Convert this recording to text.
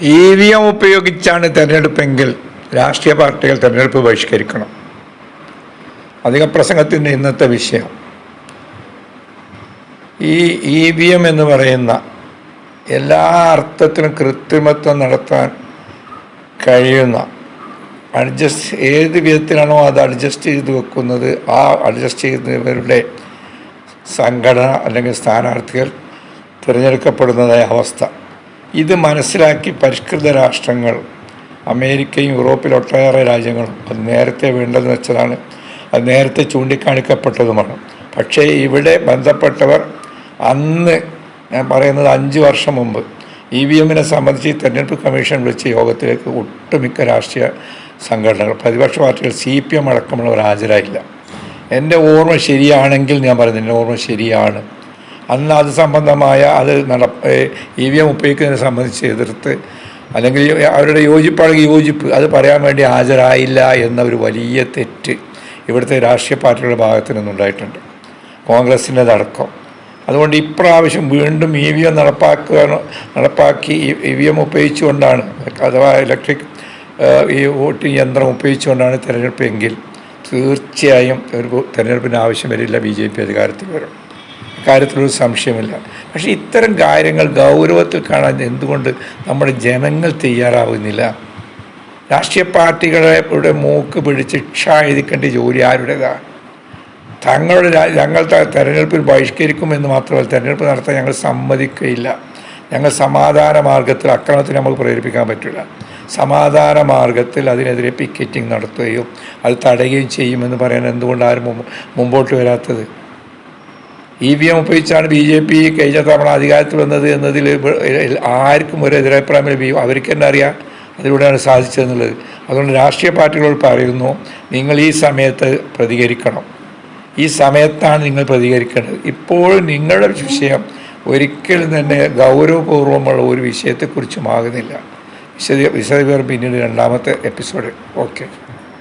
E V M ഉപയോഗിച്ചാണ് തിരഞ്ഞെടുപ്പെങ്കിൽ രാഷ്ട്രീയ പാർട്ടികൾ തിരഞ്ഞെടുപ്പ് ബഹിഷ്കരിക്കണം. അധിക പ്രസംഗത്തിന്റെ ഇന്നത്തെ വിഷയം. ഈ ഇ വി എം എന്ന് പറയുന്ന എല്ലാ അർത്ഥത്തിനും കൃത്രിമത്വം നടത്താൻ കഴിയുന്ന അഡ്ജസ്റ്റ് ഏത് വിധത്തിലാണോ അത് അഡ്ജസ്റ്റ് ചെയ്ത് വെക്കുന്നത് ആ അഡ്ജസ്റ്റ് ചെയ്യുന്നവരുടെ സംഘടന അല്ലെങ്കിൽ സ്ഥാനാർത്ഥികൾ തിരഞ്ഞെടുക്കപ്പെടുന്നതായ അവസ്ഥ. ഇത് മനസ്സിലാക്കി പരിഷ്കൃത രാഷ്ട്രങ്ങൾ അമേരിക്കയും യൂറോപ്പിലെ ഒട്ടേറെ രാജ്യങ്ങളും അത് നേരത്തെ വേണ്ടെന്ന് വെച്ചതാണ്. അത് നേരത്തെ ചൂണ്ടിക്കാണിക്കപ്പെട്ടതുമാണ്. പക്ഷേ ഇവിടെ ബന്ധപ്പെട്ടവർ അന്ന് ഞാൻ പറയുന്നത് അഞ്ച് വർഷം മുമ്പ് ഇ വി എമ്മിനെ സംബന്ധിച്ച് തെരഞ്ഞെടുപ്പ് കമ്മീഷൻ വിളിച്ച യോഗത്തിലേക്ക് ഒട്ടുമിക്ക രാഷ്ട്രീയ സംഘടനകൾ പ്രതിപക്ഷ പാർട്ടികൾ സി പി എം അടക്കമുള്ളവർ ഹാജരായില്ല. എന്റെ ഓർമ്മ ശരിയാണെങ്കിൽ ഞാൻ പറയുന്നത് എന്റെ ഓർമ്മ ശരിയാണ്. അന്ന് അത് സംബന്ധമായ അത് നട ഇ വി എം ഉപയോഗിക്കുന്നതിനെ സംബന്ധിച്ച് എതിർത്ത് അല്ലെങ്കിൽ അവരുടെ യോജിപ്പാണെങ്കിൽ യോജിപ്പ്. അത് പറയാൻ വേണ്ടി ഹാജരായില്ല എന്ന ഒരു വലിയ തെറ്റ് ഇവിടുത്തെ രാഷ്ട്രീയ പാർട്ടികളുടെ ഭാഗത്തു നിന്നുണ്ടായിട്ടുണ്ട് കോൺഗ്രസിന്റെതടക്കം അതുകൊണ്ട് ഇപ്രാവശ്യം വീണ്ടും ഇ വി എം നടപ്പാക്കുക നടപ്പാക്കി ഇ വി എം ഉപയോഗിച്ചുകൊണ്ടാണ് അഥവാ ഇലക്ട്രിക് ഈ വോട്ടിംഗ് യന്ത്രം ഉപയോഗിച്ചുകൊണ്ടാണ് തിരഞ്ഞെടുപ്പ് എങ്കിൽ തീർച്ചയായും ഒരു തിരഞ്ഞെടുപ്പിന് ആവശ്യം വരില്ല ബി ജെ പി അധികാരത്തിൽ വരും. കാര്യത്തിലൊരു സംശയമില്ല. പക്ഷേ ഇത്തരം കാര്യങ്ങൾ ഗൗരവത്തിൽ കാണാൻ എന്തുകൊണ്ട് നമ്മുടെ ജനങ്ങൾ തയ്യാറാവുന്നില്ല? രാഷ്ട്രീയ പാർട്ടികളുടെ മൂക്ക് പിടിച്ച് ക്ഷ എഴുതിക്കേണ്ട ജോലി ആരുടേതാണ് തങ്ങളുടെ ഞങ്ങൾ തെരഞ്ഞെടുപ്പിൽ ബഹിഷ്കരിക്കുമെന്ന് മാത്രമല്ല തെരഞ്ഞെടുപ്പ് നടത്താൻ ഞങ്ങൾ സമ്മതിക്കുകയില്ല. ഞങ്ങൾ സമാധാന മാർഗത്തിൽ അക്രമത്തിന് നമുക്ക് പ്രേരിപ്പിക്കാൻ പറ്റില്ല. സമാധാന മാർഗത്തിൽ അതിനെതിരെ പിക്കറ്റിംഗ് നടത്തുകയും അത് തടയുകയും ചെയ്യുമെന്ന് പറയാൻ എന്തുകൊണ്ട് ആരും മുമ്പ് മുമ്പോട്ട് വരാത്തത്? ഇ വി എം ഉപയോഗിച്ചാണ് ബി ജെ പി കഴിഞ്ഞ തവണ അധികാരത്തിൽ വന്നത് എന്നതിൽ ആർക്കും ഒരു എതിരഭിപ്രായമില്ല ബി അവർക്ക് തന്നെ അറിയാം അതിലൂടെയാണ് സാധിച്ചതെന്നുള്ളത്. അതുകൊണ്ട് രാഷ്ട്രീയ പാർട്ടികളോട് പറയുന്നു നിങ്ങൾ ഈ സമയത്ത് പ്രതികരിക്കണം. ഈ സമയത്താണ് നിങ്ങൾ പ്രതികരിക്കേണ്ടത്. ഇപ്പോൾ നിങ്ങളുടെ വിഷയം ഒരിക്കലും തന്നെ ഗൗരവപൂർവമുള്ള ഒരു വിഷയത്തെക്കുറിച്ചുമാകുന്നില്ല വിശദ വിശദവിവരം പിന്നീട് രണ്ടാമത്തെ എപ്പിസോഡ്. ഓക്കെ.